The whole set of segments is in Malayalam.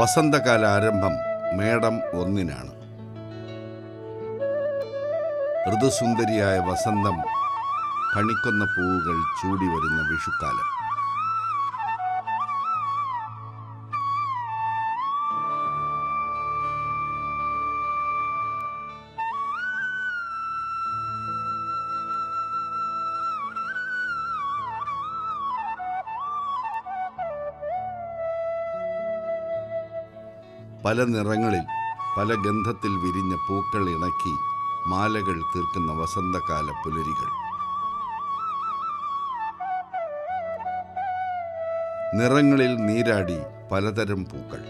വസന്തകാല ആരംഭം മേടം ഒന്നിനാണ്. ഋതുസുന്ദരിയായ വസന്തം കണിക്കൊന്ന പൂവുകൾ ചൂടി വരുന്ന വിഷുക്കാലം. പല നിറങ്ങളിൽ പല ഗന്ധത്തിൽ വിരിഞ്ഞ പൂക്കൾ ഇണക്കി മാലകൾ തീർക്കുന്ന വസന്തകാല പുലരികൾ. നിറങ്ങളിൽ നീരാടി പലതരം പൂക്കൾ.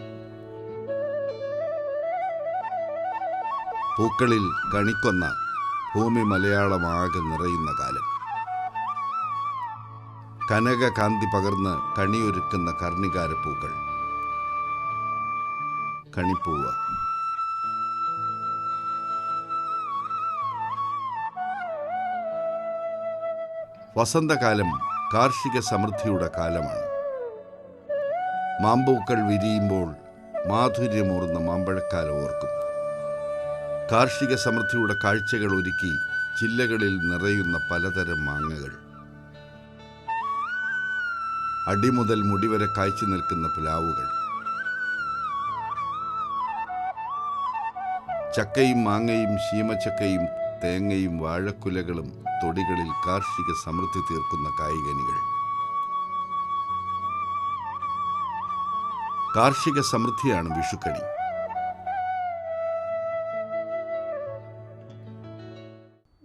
പൂക്കളിൽ കണിക്കൊന്ന ഭൂമി മലയാളമാകെ നിറയുന്ന കാലം. കനകകാന്തി പകർന്ന് കണിയൊരുക്കുന്ന കർണികാര പൂക്കൾ കണിപ്പൂവ്. വസന്തകാലം കാർഷിക സമൃദ്ധിയുടെ കാലമാണ്. മാമ്പൂക്കൾ വിരിയുമ്പോൾ മാധുര്യമൂർന്ന മാമ്പഴക്കാലം ഓർക്കും. കാർഷിക സമൃദ്ധിയുടെ കാഴ്ചകൾ ഒരുക്കി ചില്ലകളിൽ നിറയുന്ന പലതരം മാങ്ങകൾ. അടിമുതൽ മുടിവരെ കായ്ച്ചു നിൽക്കുന്ന പ്ലാവുകൾ. ചക്കയും മാങ്ങയും ശീമച്ചക്കയും തേങ്ങയും വാഴക്കുലകളും തൊടികളിൽ കാർഷിക സമൃദ്ധി തീർക്കുന്ന കായികനികൾ. കാർഷിക സമൃദ്ധിയാണ് വിഷുക്കണി.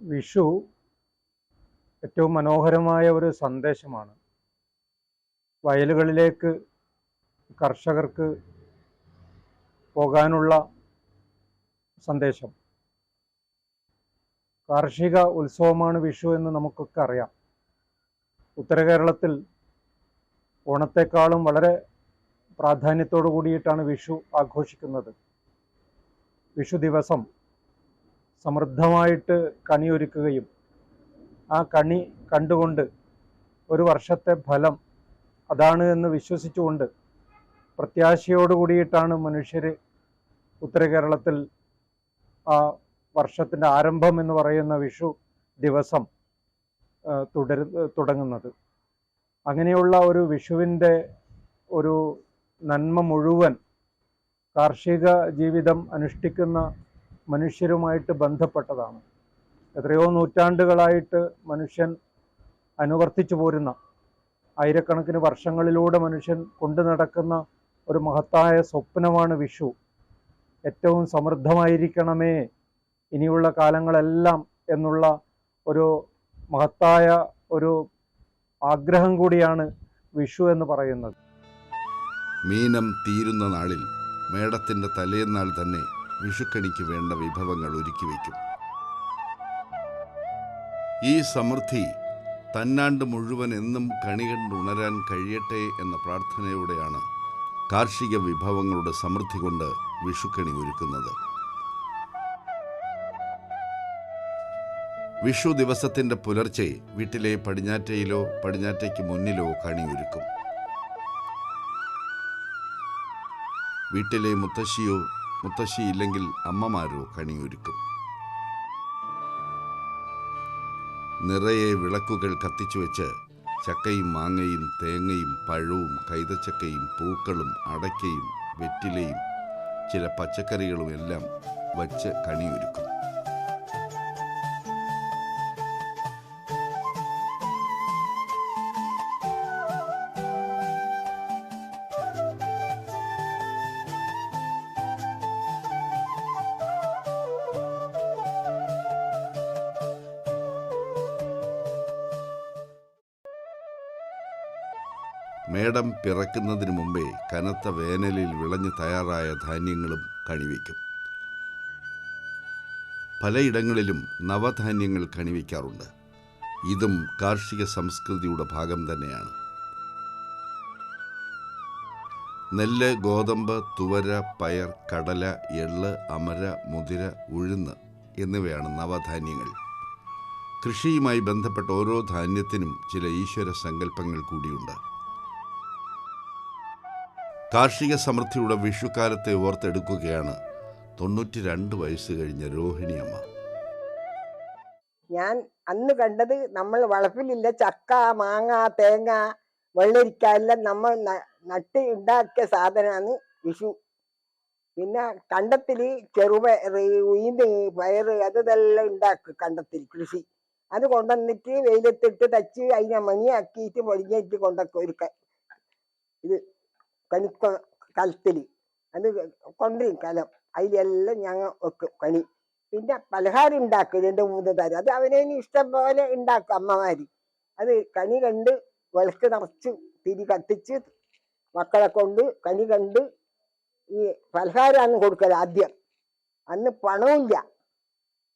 വിഷു ഏറ്റവും മനോഹരമായ ഒരു സന്ദേശമാണ്. വയലുകളിലേക്ക് കർഷകർക്ക് പോകാനുള്ള സന്ദേശം. കാർഷിക ഉത്സവമാണ് വിഷു എന്ന് നമുക്കൊക്കെ അറിയാം. ഉത്തര കേരളത്തിൽ ഓണത്തെക്കാളും വളരെ പ്രാധാന്യത്തോടു കൂടിയിട്ടാണ് വിഷു ആഘോഷിക്കുന്നത്. വിഷു ദിവസം സമൃദ്ധമായിട്ട് കണിയൊരുക്കുകയും ആ കണി കണ്ടുകൊണ്ട് ഒരു വർഷത്തെ ഫലം അതാണ് എന്ന് വിശ്വസിച്ചുകൊണ്ട് പ്രത്യാശയോടു കൂടിയിട്ടാണ് മനുഷ്യർ ഉത്തര കേരളത്തിൽ ആ വർഷത്തിന്റെ ആരംഭം എന്ന് പറയുന്ന വിഷു ദിവസം തുടരു തുടങ്ങുന്നത്. അങ്ങനെയുള്ള ഒരു വിഷുവിന്റെ ഒരു നന്മ മുഴുവൻ കാർഷിക ജീവിതം അനുഷ്ഠിക്കുന്ന മനുഷ്യരുമായിട്ട് ബന്ധപ്പെട്ടതാണ്. എത്രയോ നൂറ്റാണ്ടുകളായിട്ട് മനുഷ്യൻ അനുവർത്തിച്ചു പോരുന്ന ആയിരക്കണക്കിന് വർഷങ്ങളിലൂടെ മനുഷ്യൻ കൊണ്ടു നടക്കുന്ന ഒരു മഹത്തായ സ്വപ്നമാണ് വിഷു. ഏറ്റവും സമൃദ്ധമായിരിക്കണമേ. ഇനിയുള്ള കാലങ്ങളെല്ലാം എന്നുള്ള ഒരു മഹത്തായ ഒരു ആഗ്രഹം കൂടിയാണ് വിഷു എന്ന് പറയുന്നത്. മീനം തീരുന്ന നാളിൽ മേടത്തിന്റെ തലേന്നാൾ തന്നെ വിഷുക്കണിക്ക് വേണ്ട വിഭവങ്ങൾ ഒരുക്കി വയ്ക്കും. ഈ സമൃദ്ധി തന്നാണ്ട് മുഴുവൻ എന്നും കണി കണ്ടുണരാൻ കഴിയട്ടെ എന്ന പ്രാർത്ഥനയോടെയാണ് കാർഷിക വിഭവങ്ങളുടെ സമൃദ്ധി കൊണ്ട് വിഷുക്കണി ഒരുക്കുന്നത്. വിഷു ദിവസത്തിന്റെ പുലർച്ചെ വീട്ടിലെ പടിഞ്ഞാറ്റയിലോ പടിഞ്ഞാറ്റയ്ക്ക് മുന്നിലോ കണി ഒരുക്കും. വീട്ടിലെ മുത്തശ്ശിയോ മുത്തശ്ശിയില്ലെങ്കിൽ അമ്മമാരോ കണിയൊരുക്കും നിറയെ വിളക്കുകൾ കത്തിച്ചു വെച്ച് ചക്കയും മാങ്ങയും തേങ്ങയും പഴവും കൈതച്ചക്കയും പൂക്കളും അടയ്ക്കയും വെറ്റിലയും ചില പച്ചക്കറികളുമെല്ലാം വച്ച് കണിയൊരുക്കും. മേടം പിറക്കുന്നതിന് മുമ്പേ കനത്ത വേനലിൽ വിളഞ്ഞു തയ്യാറായ ധാന്യങ്ങളും കണിവയ്ക്കും പലയിടങ്ങളിലും നവധാന്യങ്ങൾ കണിവയ്ക്കാറുണ്ട് ഇതും കാർഷിക സംസ്കൃതിയുടെ ഭാഗം തന്നെയാണ്. നെല്ല് ഗോതമ്പ് തുവര പയർ കടല എള്ള് അമര മുതിര ഉഴുന്ന് എന്നിവയാണ് നവധാന്യങ്ങൾ. കൃഷിയുമായി ബന്ധപ്പെട്ട ഓരോ ധാന്യത്തിനും ചില ഈശ്വര സങ്കല്പങ്ങൾ കൂടിയുണ്ട്. കാർഷിക സമൃദ്ധിയുടെ വിഷുക്കാലത്തെ ഓർത്തെടുക്കുകയാണ് തൊണ്ണൂറ്റി രണ്ട് വയസ്സ് കഴിഞ്ഞ രോഹിണി അമ്മ ഞാൻ അന്ന് കണ്ടത് നമ്മൾ വളപ്പിലില്ല ചക്ക മാങ്ങ തേങ്ങ വെള്ളരിക്ക എല്ലാം നമ്മൾ നട്ട് ഉണ്ടാക്കിയ സാധനമാണ് വിഷു. പിന്നെ കണ്ടത്തിൽ ചെറുപയർ പയറ് അത് ഇതെല്ലാം ഉണ്ടാക്കും കണ്ടത്തിൽ കൃഷി. അത് കൊണ്ടുവന്നിട്ട് വെയിലത്തിട്ട് തച്ച് അതിനെ മണിയാക്കിയിട്ട് പൊടിഞ്ഞിട്ട് കൊണ്ടൊക്കെ ഒരു ഇത് കണിക്ക കലത്തിൽ അത് കൊണ്ടുവരും കലം. അതിലെല്ലാം ഞങ്ങൾ വെക്കും കണി പിന്നെ പലഹാരം ഉണ്ടാക്കും രണ്ട് മൂന്ന് തരം. അത് അവനെ ഇഷ്ടം പോലെ ഉണ്ടാക്കും അമ്മമാര്. അത് കണി കണ്ട് വിളക്ക് നിറച്ച് തിരി കത്തിച്ച് മക്കളെ കൊണ്ട് കണി കണ്ട് ഈ പലഹാരമാണ് കൊടുക്കൽ ആദ്യം. അന്ന് പണമില്ല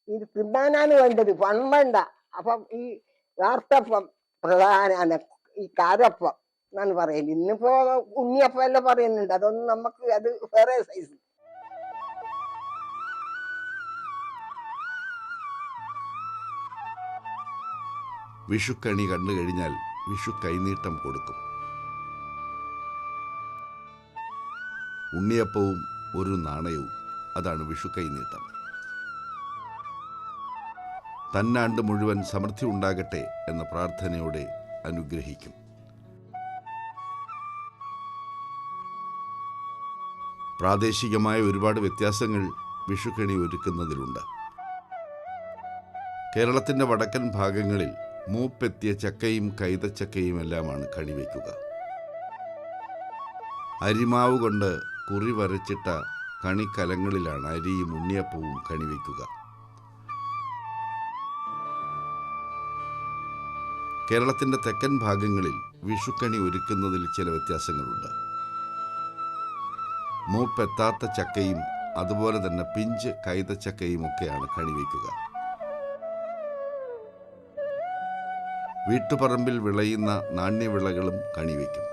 ഇത് തിന്നാനാണ് വേണ്ടത്. പണം വേണ്ട. അപ്പം ഈ വാർത്തപ്പം പ്രധാനമാണ് ഈ കാരപ്പം. എന്നാണ് പറയൽ. ഇന്നിപ്പോ ഉണ്ണിയപ്പം എല്ലാം പറയുന്നുണ്ട്. അതൊന്നും നമുക്ക് അത് വേറെ സൈസ് വിഷുക്കണി കണ്ടു കഴിഞ്ഞാൽ വിഷു കൈനീട്ടം കൊടുക്കും. ഉണ്ണിയപ്പവും ഒരു നാണയവും. അതാണ് വിഷു കൈനീട്ടം. തന്നാണ്ട് മുഴുവൻ സമൃദ്ധി ഉണ്ടാകട്ടെ എന്ന പ്രാർത്ഥനയോടെ അനുഗ്രഹിക്കും. പ്രാദേശികമായ ഒരുപാട് വ്യത്യാസങ്ങൾ വിഷുക്കണി ഒരുക്കുന്നതിലുണ്ട്. കേരളത്തിന്റെ വടക്കൻ ഭാഗങ്ങളിൽ മൂപ്പെത്തിയ ചക്കയും കൈതച്ചക്കയും എല്ലാമാണ് കണിവയ്ക്കുക അരിമാവ് കൊണ്ട് കുറി വരച്ചിട്ട കണിക്കലങ്ങളിലാണ് അരിയും ഉണ്ണിയപ്പവും കണിവയ്ക്കുക കേരളത്തിന്റെ തെക്കൻ ഭാഗങ്ങളിൽ വിഷുക്കണി ഒരുക്കുന്നതിൽ ചില വ്യത്യാസങ്ങളുണ്ട്. മൂപ്പെത്താത്ത ചക്കയും അതുപോലെ തന്നെ പിഞ്ച് കൈതച്ചക്കയും ഒക്കെയാണ് കണിവയ്ക്കുക. വീട്ടുപറമ്പിൽ വിളയുന്ന നാണ്യവിളകളും കണിവയ്ക്കും.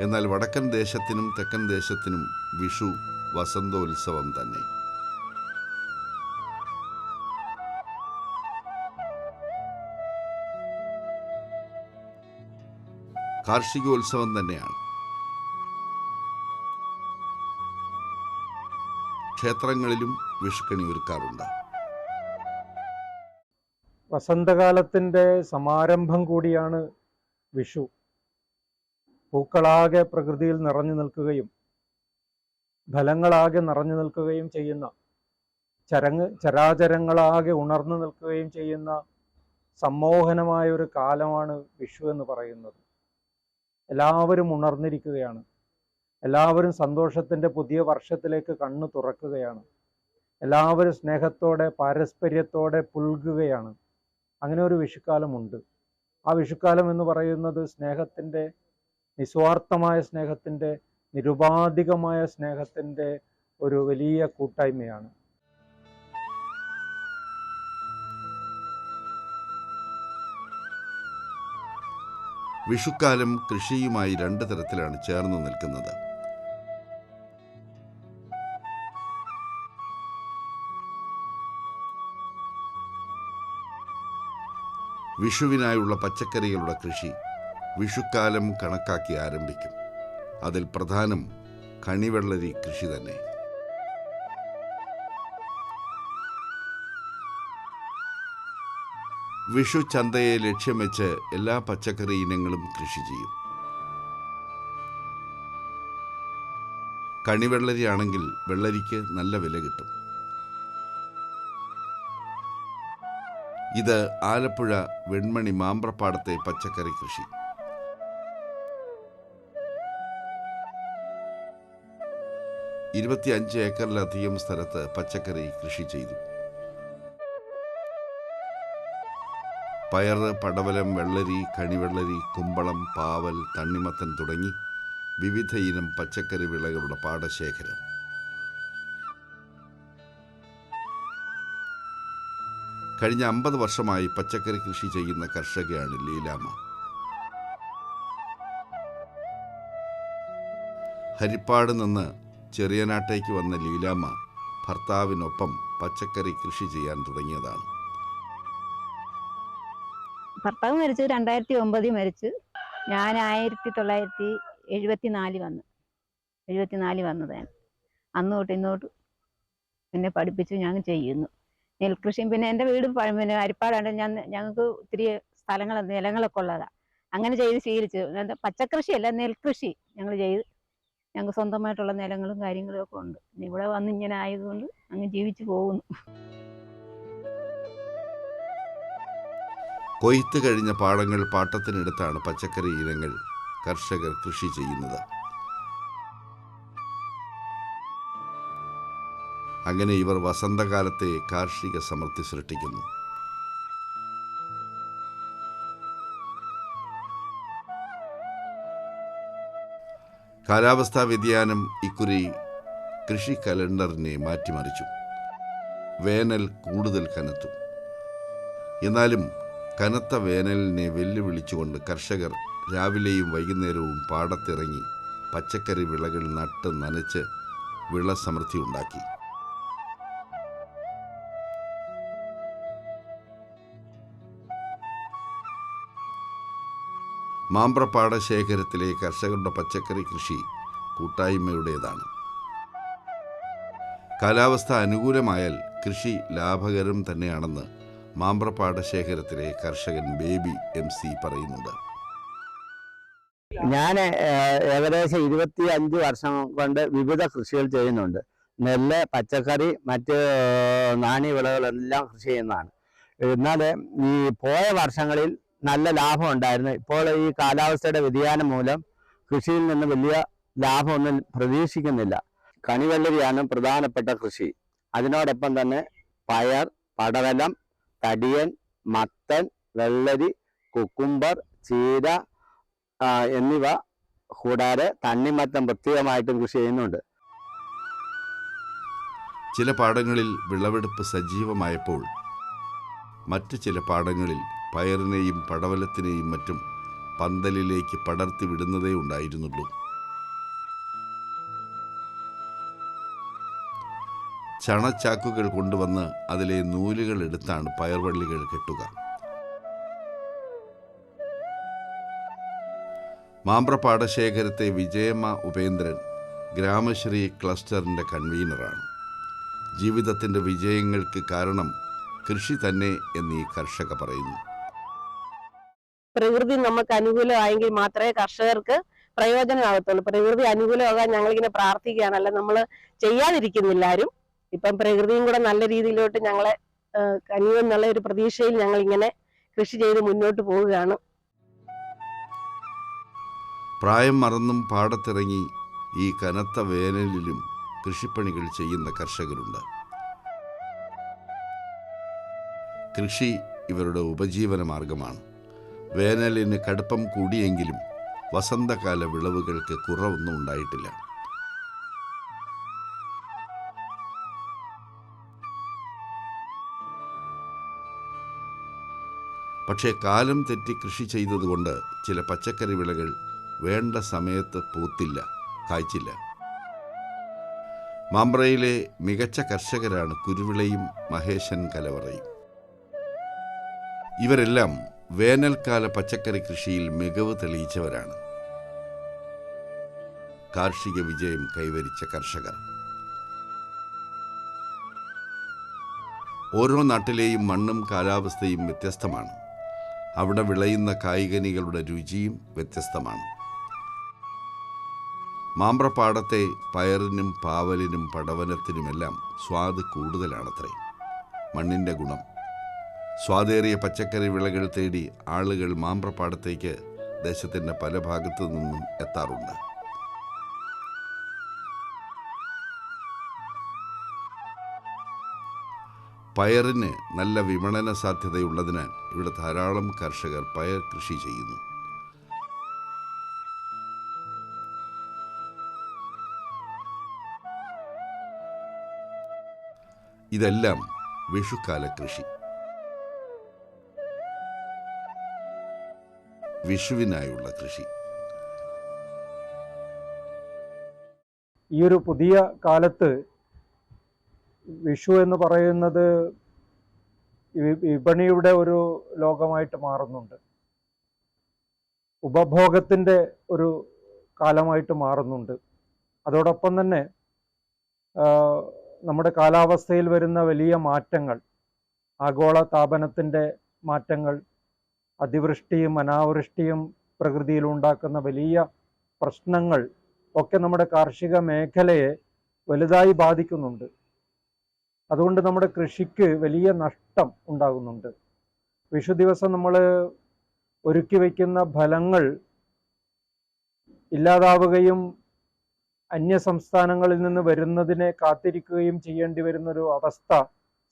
എന്നാൽ വടക്കൻ ദേശത്തിനും തെക്കൻ ദേശത്തിനും വിഷു വസന്തോത്സവം തന്നെ. കാർഷികോത്സവം തന്നെയാണ്. ക്ഷേത്രങ്ങളിലും വിഷുക്കണി ഒരുക്കാറുണ്ട്. വസന്തകാലത്തിന്റെ സമാരംഭം കൂടിയാണ് വിഷു. പൂക്കളാകെ പ്രകൃതിയിൽ നിറഞ്ഞു നിൽക്കുകയും ഫലങ്ങളാകെ നിറഞ്ഞു നിൽക്കുകയും ചെയ്യുന്ന ചരങ്ങ് ചരാചരങ്ങളാകെ ഉണർന്നു നിൽക്കുകയും ചെയ്യുന്ന സമ്മോഹനമായ ഒരു കാലമാണ് വിഷു എന്ന് പറയുന്നത്. എല്ലാവരും ഉണർന്നിരിക്കുകയാണ്. എല്ലാവരും സന്തോഷത്തിന്റെ പുതിയ വർഷത്തിലേക്ക് കണ്ണു തുറക്കുകയാണ്. എല്ലാവരും സ്നേഹത്തോടെ പാരസ്പര്യത്തോടെ പുൽകുകയാണ്. അങ്ങനെ ഒരു വിഷുക്കാലമുണ്ട്. ആ വിഷുക്കാലം എന്ന് പറയുന്നത് സ്നേഹത്തിന്റെ നിസ്വാർത്ഥമായ സ്നേഹത്തിന്റെ നിരുപാധികമായ സ്നേഹത്തിന്റെ ഒരു വലിയ കൂട്ടായ്മയാണ്. വിഷുക്കാലം കൃഷിയുമായി രണ്ട് തരത്തിലാണ് ചേർന്ന് നിൽക്കുന്നത്. വിഷുവിനായുള്ള പച്ചക്കറികളുടെ കൃഷി വിഷുക്കാലം കണക്കാക്കി ആരംഭിക്കും. അതിൽ പ്രധാനം കണിവെള്ളരി കൃഷി തന്നെ. വിഷു ചന്തയെ ലക്ഷ്യം വെച്ച് എല്ലാ പച്ചക്കറി ഇനങ്ങളും കൃഷി ചെയ്യും. കണിവെള്ളരിയാണെങ്കിൽ വെള്ളരിക്ക് നല്ല വില കിട്ടും. ഇത് ആലപ്പുഴ വെൺമണി മാമ്പ്രപ്പാടത്തെ പച്ചക്കറി കൃഷി. ഇരുപത്തിയഞ്ച് ഏക്കറിലധികം സ്ഥലത്ത് പച്ചക്കറി കൃഷി ചെയ്തു. പയർ പടവലം വെള്ളരി കണിവെള്ളരി കുമ്പളം പാവൽ തണ്ണിമത്തൻ തുടങ്ങി വിവിധ ഇനം പച്ചക്കറി വിളകളുടെ പാടശേഖരം. കഴിഞ്ഞ അമ്പത് വർഷമായി പച്ചക്കറി കൃഷി ചെയ്യുന്ന കർഷകയാണ് ലീലാമ്മ. ഹരിപ്പാട് നിന്ന് ചെറിയനാട്ടേക്ക് വന്ന ലീലാമ്മ ഭർത്താവിനൊപ്പം പച്ചക്കറി കൃഷി ചെയ്യാൻ തുടങ്ങിയതാണ്. ഭർത്താവ് മരിച്ചു രണ്ടായിരത്തി ഒമ്പതിൽ മരിച്ചു. ഞാൻ ആയിരത്തി തൊള്ളായിരത്തി എഴുപത്തിനാലിൽ വന്നു എഴുപത്തിനാലിൽ വന്നതാണ്. അന്നോട്ട് ഇന്നോട്ട് എന്നെ പഠിപ്പിച്ചു ഞാൻ ചെയ്യുന്നു. നെൽകൃഷിയും പിന്നെ എന്റെ വീട് പിന്നെ അരിപ്പാടാണ്ട് ഞാൻ ഞങ്ങൾക്ക് ഇത്തിരി സ്ഥലങ്ങൾ നിലങ്ങളൊക്കെ ഉള്ളതാ. അങ്ങനെ ചെയ്ത് ശീലിച്ചു. പച്ചക്കൃഷിയല്ല നെൽകൃഷി ഞങ്ങൾ ചെയ്ത്. ഞങ്ങൾക്ക് സ്വന്തമായിട്ടുള്ള നിലങ്ങളും കാര്യങ്ങളും ഒക്കെ ഉണ്ട്. ഇവിടെ വന്ന് ഇങ്ങനെ ആയതുകൊണ്ട് അങ്ങ് ജീവിച്ചു പോകുന്നു. കൊയ്ത്ത് കഴിഞ്ഞ പാടങ്ങൾ പാട്ടത്തിനെടുത്താണ് പച്ചക്കറി ഇനങ്ങൾ കർഷകർ കൃഷി ചെയ്യുന്നത്. അങ്ങനെ ഇവർ വസന്തകാലത്തെ കാർഷിക സമൃദ്ധി സൃഷ്ടിക്കുന്നു. കാലാവസ്ഥാ വ്യതിയാനം ഇക്കുറി കൃഷി കലണ്ടറിനെ മാറ്റിമറിച്ചു. വേനൽ കൂടുതൽ കനത്തു. എന്നാലും കനത്ത വേനലിനെ വെല്ലുവിളിച്ചുകൊണ്ട് കർഷകർ രാവിലെയും വൈകുന്നേരവും പാടത്തിറങ്ങി പച്ചക്കറി വിളകൾ നട്ട് നനച്ച് വിള സമൃദ്ധി ഉണ്ടാക്കി മാമ്പ്രപ്പാട ശേഖരത്തിലെ കർഷകരുടെ പച്ചക്കറി കൃഷി കൂട്ടായ്മയുടേതാണ്. കാലാവസ്ഥ അനുകൂലമായാൽ കൃഷി ലാഭകരം തന്നെയാണെന്ന് മാമ്പ്രപ്പാട ശേഖരത്തിലെ കർഷകൻ ബേബി എം സി പറയുന്നുണ്ട്. ഞാൻ ഏകദേശം ഇരുപത്തി അഞ്ച് വർഷം കൊണ്ട് വിവിധ കൃഷികൾ ചെയ്യുന്നുണ്ട്. നെല്ല് പച്ചക്കറി മറ്റ് നാണ്യവിളകളെല്ലാം കൃഷി ചെയ്യുന്നതാണ്. എന്നാൽ ഈ പോയ വർഷങ്ങളിൽ നല്ല ലാഭം ഉണ്ടായിരുന്നു. ഇപ്പോൾ ഈ കാലാവസ്ഥയുടെ വ്യതിയാനം മൂലം കൃഷിയിൽ നിന്ന് വലിയ ലാഭമൊന്നും പ്രതീക്ഷിക്കുന്നില്ല. കണിവെള്ളരിയാണ് പ്രധാനപ്പെട്ട കൃഷി. അതിനോടൊപ്പം തന്നെ പയർ പടവലം തടിയൻ മത്തൻ വെള്ളരി കുക്കുംബർ ചീര എന്നിവ കൂടാതെ തണ്ണിമത്തം പ്രത്യേകമായിട്ടും കൃഷി ചെയ്യുന്നുണ്ട്. ചില പാടങ്ങളിൽ വിളവെടുപ്പ് സജീവമായപ്പോൾ മറ്റ് ചില പാടങ്ങളിൽ പയറിനെയും പടവലത്തിനെയും മറ്റും പന്തലിലേക്ക് പടർത്തി വിടുന്നതേ ഉണ്ടായിരുന്നുള്ളൂ. ചണച്ചാക്കുകൾ കൊണ്ടുവന്ന് അതിലെ നൂലുകൾ എടുത്താണ് പയർവള്ളികൾ കെട്ടുക. മാമ്പ്രപാടശേഖരത്തെ വിജയമ്മ ഉപേന്ദ്രൻ ഗ്രാമശ്രീ ക്ലസ്റ്ററിന്റെ കൺവീനറാണ്. ജീവിതത്തിന്റെ വിജയങ്ങൾക്ക് കാരണം കൃഷി തന്നെ എന്ന് കർഷക പറയുന്നു. പ്രകൃതി നമുക്ക് അനുകൂലമായെങ്കിൽ മാത്രമേ കർഷകർക്ക് പ്രയോജനമാകത്തുള്ളൂ പ്രകൃതി അനുകൂലമാകാൻ ഞങ്ങളിങ്ങനെ അല്ല നമ്മൾ ചെയ്യാതിരിക്കുന്നില്ല ആരും. ഇപ്പം പ്രകൃതിയും കൂടെ നല്ല രീതിയിലോട്ട് ഞങ്ങളെ കനിയുമെന്നുള്ള ഒരു പ്രതീക്ഷയിൽ ഞങ്ങൾ ഇങ്ങനെ കൃഷി ചെയ്ത് മുന്നോട്ട് പോവുകയാണ്. പ്രായം മറന്നും പാടത്തിറങ്ങി ഈ കനത്ത വേനലിലും കൃഷിപ്പണികൾ ചെയ്യുന്ന കർഷകരുണ്ട്. കൃഷി ഇവരുടെ ഉപജീവന മാർഗമാണ് വേനലിന് കടുപ്പം കൂടിയെങ്കിലും വസന്തകാല വിളവുകൾക്ക് കുറവൊന്നും ഉണ്ടായിട്ടില്ല. പക്ഷേ കാലം തെറ്റി കൃഷി ചെയ്തതുകൊണ്ട് ചില പച്ചക്കറി വിളകൾ വേണ്ട സമയത്ത് പൂത്തില്ല കായ്ച്ചില്ല. മാമ്പ്രയിലെ മികച്ച കർഷകരാണ് കുരുവിളയും മഹേശൻ കലവറയും. ഇവരെല്ലാം വേനൽക്കാല പച്ചക്കറി കൃഷിയിൽ മികവ് തെളിയിച്ചവരാണ്. കാർഷിക വിജയം കൈവരിച്ച കർഷകർ. ഓരോ നാട്ടിലെയും മണ്ണും കാലാവസ്ഥയും വ്യത്യസ്തമാണ്. അവിടെ വിളയുന്ന കായികനികളുടെ രുചിയും വ്യത്യസ്തമാണ്. മാമ്പ്രപ്പാടത്തെ പയറിനും പാവലിനും പടവനത്തിനുമെല്ലാം സ്വാദ് കൂടുതലാണത്രേ. മണ്ണിന്റെ ഗുണം. സ്വാദേറിയ പച്ചക്കറി വിളകൾ തേടി ആളുകൾ മാമ്പ്രപ്പാടത്തേക്ക് ദേശത്തിന്റെ പല ഭാഗത്തു നിന്നും എത്താറുണ്ട്. പയറിന് നല്ല വിപണന സാധ്യതയുള്ളതിനാൽ ഇവിടെ ധാരാളം കർഷകർ പയർ കൃഷി ചെയ്യുന്നു. ഇതെല്ലാം വിഷുക്കാല കൃഷി വിഷുവിനായുള്ള കൃഷി. ഈ ഒരു പുതിയ കാലത്ത് വിഷു എന്ന് പറയുന്നത് വിപണിയുടെ ഒരു ലോകമായിട്ട് മാറുന്നുണ്ട്. ഉപഭോഗത്തിന്റെ ഒരു കാലമായിട്ട് മാറുന്നുണ്ട്. അതോടൊപ്പം തന്നെ നമ്മുടെ കാലാവസ്ഥയിൽ വരുന്ന വലിയ മാറ്റങ്ങൾ ആഗോള താപനത്തിന്റെ മാറ്റങ്ങൾ അതിവൃഷ്ടിയും അനാവൃഷ്ടിയും പ്രകൃതിയിൽ ഉണ്ടാക്കുന്ന വലിയ പ്രശ്നങ്ങൾ ഒക്കെ നമ്മുടെ കാർഷിക മേഖലയെ വലുതായി ബാധിക്കുന്നുണ്ട്. അതുകൊണ്ട് നമ്മുടെ കൃഷിക്ക് വലിയ നഷ്ടം ഉണ്ടാകുന്നുണ്ട്. വിഷു ദിവസം നമ്മൾ ഒരുക്കി വയ്ക്കുന്ന ഫലങ്ങൾ ഇല്ലാതാവുകയും അന്യ സംസ്ഥാനങ്ങളിൽ നിന്ന് വരുന്നതിനെ കാത്തിരിക്കുകയും ചെയ്യേണ്ടി വരുന്നൊരു അവസ്ഥ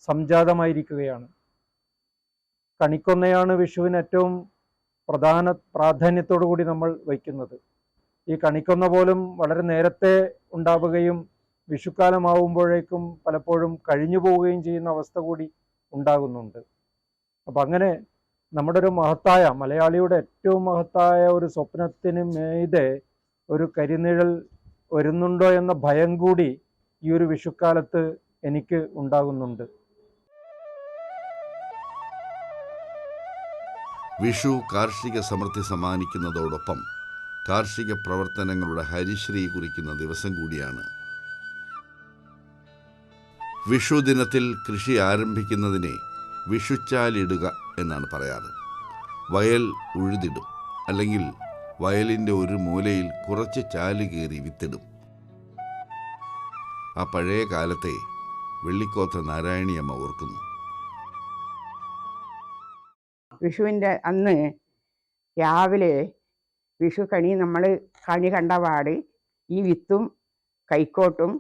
സംജാതമായിരിക്കുകയാണ്. കണിക്കൊന്നയാണ് വിഷുവിന് ഏറ്റവും പ്രധാന പ്രാധാന്യത്തോടു കൂടി നമ്മൾ വയ്ക്കുന്നത്. ഈ കണിക്കൊന്ന പോലും വളരെ നേരത്തെ ഉണ്ടാവുകയും വിഷുക്കാലമാവുമ്പോഴേക്കും പലപ്പോഴും കഴിഞ്ഞു പോവുകയും ചെയ്യുന്ന അവസ്ഥ കൂടി ഉണ്ടാകുന്നുണ്ട്. അപ്പം അങ്ങനെ നമ്മുടെ ഒരു മഹത്തായ മലയാളിയുടെ ഏറ്റവും മഹത്തായ ഒരു സ്വപ്നത്തിന് മീതെ ഒരു കരിനിഴൽ വരുന്നുണ്ടോ എന്ന ഭയം കൂടി ഈ ഒരു വിഷുക്കാലത്ത് എനിക്ക് ഉണ്ടാകുന്നുണ്ട്. വിഷു കാർഷിക സമൃദ്ധി സമ്മാനിക്കുന്നതോടൊപ്പം കാർഷിക പ്രവർത്തനങ്ങളുടെ ഹരിശ്രീ കുറിക്കുന്ന ദിവസം കൂടിയാണ്. വിഷു ദിനത്തിൽ കൃഷി ആരംഭിക്കുന്നതിനെ വിഷുച്ചാലിടുക എന്നാണ് പറയാറ്. വയൽ ഉഴുതിടും അല്ലെങ്കിൽ വയലിന്റെ ഒരു മൂലയിൽ കുറച്ച് ചാൽ കയറി വിത്തിടും. ആ പഴയ കാലത്തെ വെള്ളിക്കോത്ത നാരായണിയമ്മ ഓർക്കുന്നു. വിഷുവിന്റെ അന്ന് രാവിലെ വിഷു കണി നമ്മൾ കണി കണ്ട പാട് ഈ വിത്തും കൈക്കോട്ടും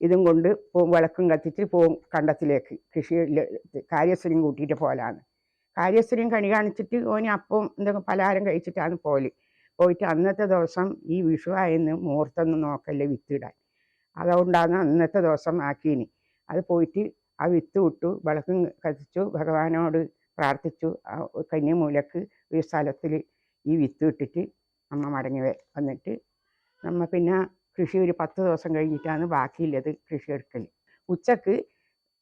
ഇതും കൊണ്ട് പോകും വിളക്കും കത്തിച്ച് പോകും കണ്ടത്തിലേക്ക് കൃഷി കാര്യസ്ഥനും കൂട്ടിയിട്ട് പോലാണ്. കാര്യസ്ഥനും കണി കാണിച്ചിട്ട് ഓന് അപ്പം എന്തൊക്കെ പലഹാരം കഴിച്ചിട്ടാണ് പോൽ. പോയിട്ട് അന്നത്തെ ദിവസം ഈ വിഷു ആയെന്ന് മുഹൂർത്തൊന്നും നോക്കല്ലേ വിത്തിടാൻ. അതുകൊണ്ടാണ് അന്നത്തെ ദിവസം ആക്കീനി അത് പോയിട്ട് ആ വിത്ത് വിട്ടു വിളക്കും കത്തിച്ചു ഭഗവാനോട് പ്രാർത്ഥിച്ചു. കന്യമൂലക്ക് ഒരു സ്ഥലത്തിൽ ഈ വിത്ത് ഇട്ടിട്ട് അമ്മ മടങ്ങി വന്നിട്ട് നമ്മ പിന്നെ കൃഷി ഒരു പത്ത് ദിവസം കഴിഞ്ഞിട്ടാണ് ബാക്കിയുള്ളത് കൃഷി എടുക്കൽ ഉച്ചയ്ക്ക്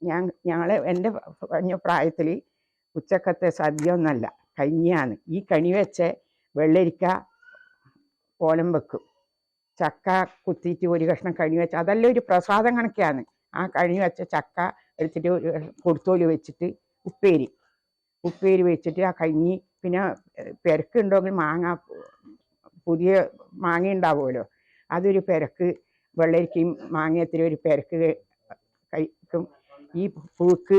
ഞാൻ ഞങ്ങൾ എന്റെ കഴിഞ്ഞ പ്രായത്തിൽ ഉച്ചക്കത്തെ സദ്യ ഒന്നല്ല കഞ്ഞിയാണ്. ഈ കണി വെച്ച് വെള്ളരിക്ക ഓലം വെക്കും. ചക്ക കുത്തിയിട്ട് ഒരു കഷ്ണം കണി വെച്ച് അതെല്ലാം ഒരു പ്രസാദം കണക്കാണ് ആ കണി വെച്ച ചക്ക എടുത്തിട്ട് ഒരു കൊടുത്തോൽ വെച്ചിട്ട് ഉപ്പേരി. ഉപ്പേരി വെച്ചിട്ട് ആ കഞ്ഞി പിന്നെ പെരക്കുണ്ടെങ്കിൽ മാങ്ങ പുതിയ മാങ്ങ ഉണ്ടാവുമല്ലോ. അതൊരു പെരക്ക് വെള്ളരിക്കയും മാങ്ങയത്തിന് ഒരു പെരക്ക് കഴിക്കും ഈ പൂക്ക്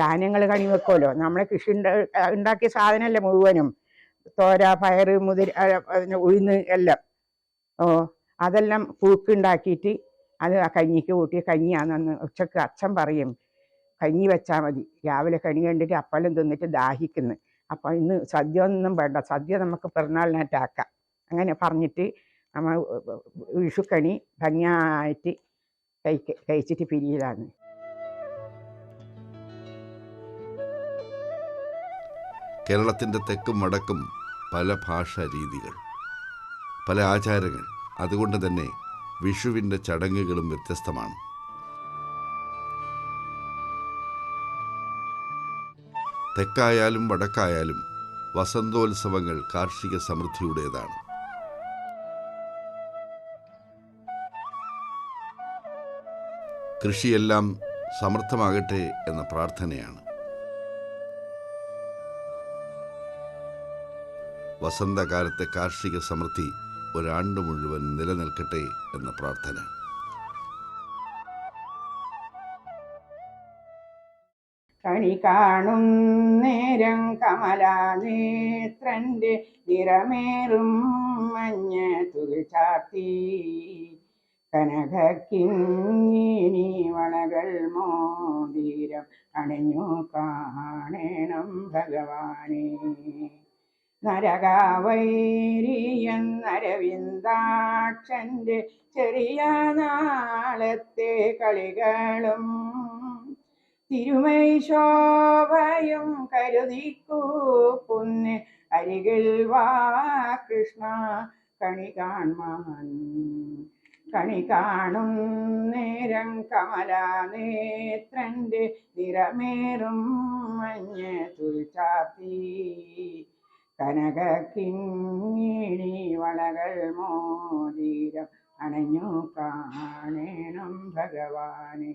ധാന്യങ്ങൾ കണി വെക്കുമല്ലോ. നമ്മളെ കൃഷി ഉണ്ട- ഉണ്ടാക്കിയ സാധനമല്ലേ മുഴുവനും. തോര പയർ മുതിര ഉഴുന്ന് എല്ലാം. ഓ അതെല്ലാം പൂക്ക് ഉണ്ടാക്കിയിട്ട് അത് ആ കഞ്ഞിക്ക് കൂട്ടി കഞ്ഞിയാണെന്ന് ഉച്ചയ്ക്ക് അച്ഛൻ പറയും. കഞ്ഞി വെച്ചാൽ മതി. രാവിലെ കണി കണ്ടിട്ട് അപ്പളം തിന്നിട്ട് ദാഹിക്കുന്നു. അപ്പം ഇന്ന് സദ്യ ഒന്നും വേണ്ട. സദ്യ നമുക്ക് പിറന്നാളിനായിട്ടാക്കാം അങ്ങനെ പറഞ്ഞിട്ട് നമ്മൾ വിഷുക്കണി ഭംഗിയായിട്ട് കഴിക്ക കഴിച്ചിട്ട് പിരിയലാണ്. കേരളത്തിന്റെ തെക്കും വടക്കും പല ഭാഷാ രീതികൾ പല ആചാരങ്ങൾ. അതുകൊണ്ട് തന്നെ വിഷുവിന്റെ ചടങ്ങുകളും വ്യത്യസ്തമാണ്. തെക്കായാലും വടക്കായാലും വസന്തോത്സവങ്ങൾ കാർഷിക സമൃദ്ധിയുടേതാണ്. കൃഷിയെല്ലാം സമൃദ്ധമാകട്ടെ എന്ന പ്രാർത്ഥനയാണ്. വസന്തകാലത്തെ കാർഷിക സമൃദ്ധി ഒരാണ്ട് മുഴുവൻ നിലനിൽക്കട്ടെ എന്ന പ്രാർത്ഥന. കണി കാണും നേരം കമലാനേത്രന്റെ നിറമേറും മഞ്ഞ തുളിച്ചാർത്തി കനകക്കിങ്ങിനി വളകൾ മോതിരം അണിഞ്ഞു കാണണം ഭഗവാനെ. നരകാവൈരിയൻ നരവിന്ദാക്ഷന്റെ ചെറിയ നാളത്തെ കളികളും തിരുമൈ ശോഭയും കരുതിക്കൂ പുന്ന് അരികിൽ വാ കൃഷ്ണ. കണി കാൺമാൻ കണി കാണും നേരം കമല നേത്രന്റെ നിറമേറും മഞ്ഞ തുൽച്ചാത്തി കനക കിങ്ങിണി വളകൾ മോതിരം അണഞ്ഞു കാണേണം ഭഗവാനെ.